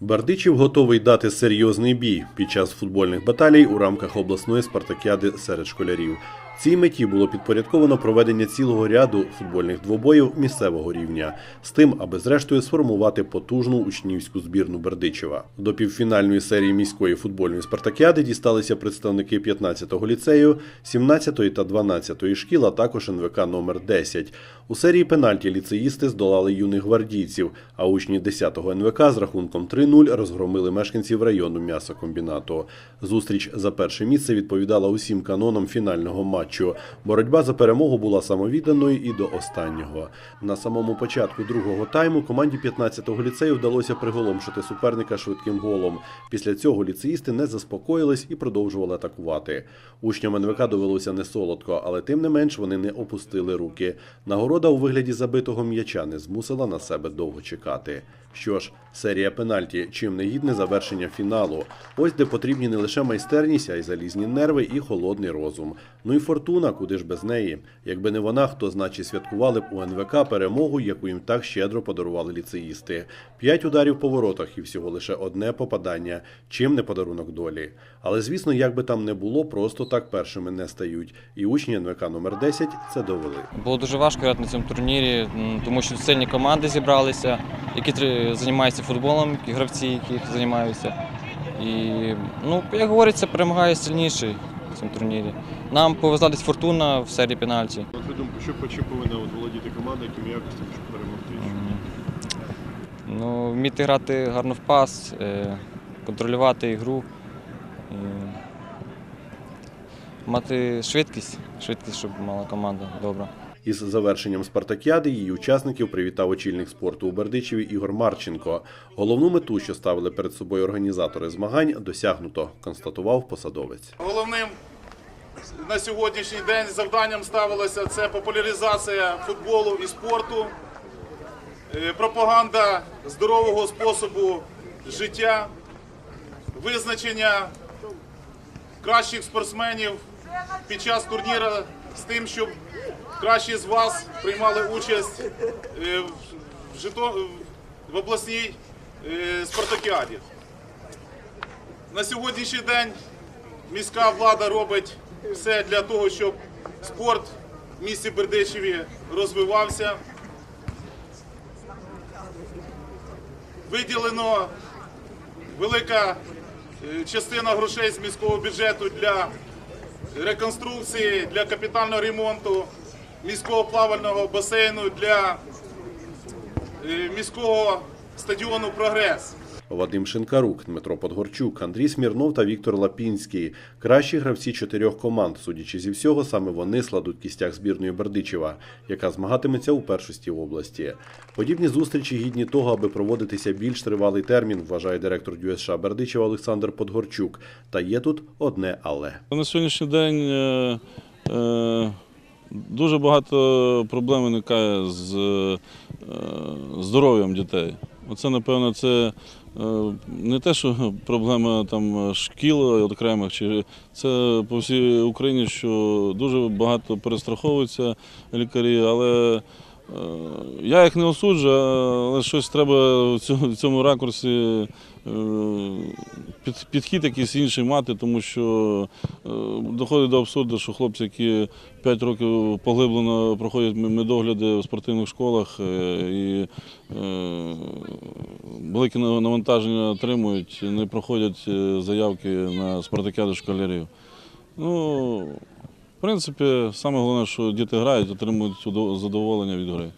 Бердичів готовий дати серйозний бій під час футбольних баталій у рамках обласної спартакіади серед школярів. Цій меті було підпорядковано проведення цілого ряду футбольних двобоїв місцевого рівня з тим, аби зрештою сформувати потужну учнівську збірну Бердичева. До півфінальної серії міської футбольної спартакіади дісталися представники 15-го ліцею, 17-ї та 12-ї шкіл, а також НВК номер 10. У серії пенальті ліцеїсти здолали юних гвардійців, а учні 10-го НВК з рахунком 3-0 розгромили мешканців району м'ясокомбінату. Зустріч за перше місце відповідала усім канонам фінального матчу. Боротьба за перемогу була самовідданою і до останнього. На самому початку другого тайму команді 15-го ліцею вдалося приголомшити суперника швидким голом. Після цього ліцеїсти не заспокоїлись і продовжували атакувати. Учням НВК довелося не солодко, але тим не менш вони не опустили руки. Нагорода у вигляді забитого м'яча не змусила на себе довго чекати. Що ж, серія пенальті чим не гідне завершення фіналу. Ось де потрібні не лише майстерність, а й залізні нерви і холодний розум. Ну і фортуна, куди ж без неї. Якби не вона, хто значить святкували б у НВК перемогу, яку їм так щедро подарували ліцеїсти. П'ять ударів по воротах і всього лише одне попадання. Чим не подарунок долі. Але звісно, як би там не було, просто так першими не стають. І учні НВК номер 10 це довели. Було дуже важко грати на цьому турнірі, тому що сильні команди зібралися, які займаються футболом, гравці, які займаються. І, ну, як говориться, перемагає сильніший в цьому турнірі. Нам повезла десь фортуна в серії пенальті. На твою думку, що, чим повинна от володіти команда, якими якостями, щоб перемогти? Ну, вміти грати гарно в пас, е, контролювати ігру, і мати швидкість, швидкість, щоб мала команда добра. Із завершенням спартакіади її учасників привітав очільник спорту у Бердичеві Ігор Марченко. Головну мету, що ставили перед собою організатори змагань, досягнуто, констатував посадовець. Головним на сьогоднішній день завданням ставилося це популяризація футболу і спорту, е, пропаганда здорового способу життя, визначення кращих спортсменів під час турніру з тим, щоб кращі з вас приймали участь е, в обласній е, спартакіаді. На сьогоднішній день міська влада робить все для того, щоб спорт в місті Бердичеві розвивався. Виділено велика е, частина грошей з міського бюджету для реконструкції, для капітального ремонту міського плавального басейну для е, міського стадіону Прогрес. Вадим Шинкарук, Дмитро Подгорчук, Андрій Смірнов та Віктор Лапінський – кращі гравці чотирьох команд. Судячи зі всього, саме вони складуть кістяк збірної Бердичева, яка змагатиметься у першості в області. Подібні зустрічі гідні того, аби проводитися більш тривалий термін, вважає директор ДЮСШ Бердичева Олександр Подгорчук. Та є тут одне але. На сьогоднішній день е, е, дуже багато проблем виникає з е, здоров'ям дітей. Оце, напевно, це е, не те, що проблема там шкіл окремих, чи це по всій Україні, що дуже багато перестраховуються лікарі, але я їх не осуджую, але щось треба в цьому, ракурсі е, підхід якийсь інший мати, тому що е, доходить до абсурду, що хлопці, які 5 років поглиблено проходять медогляди в спортивних школах е, і е, велике навантаження отримують, не проходять е, заявки на спартакіади школярів. Ну, принципі, саме головне, що діти грають, отримують задоволення від гри.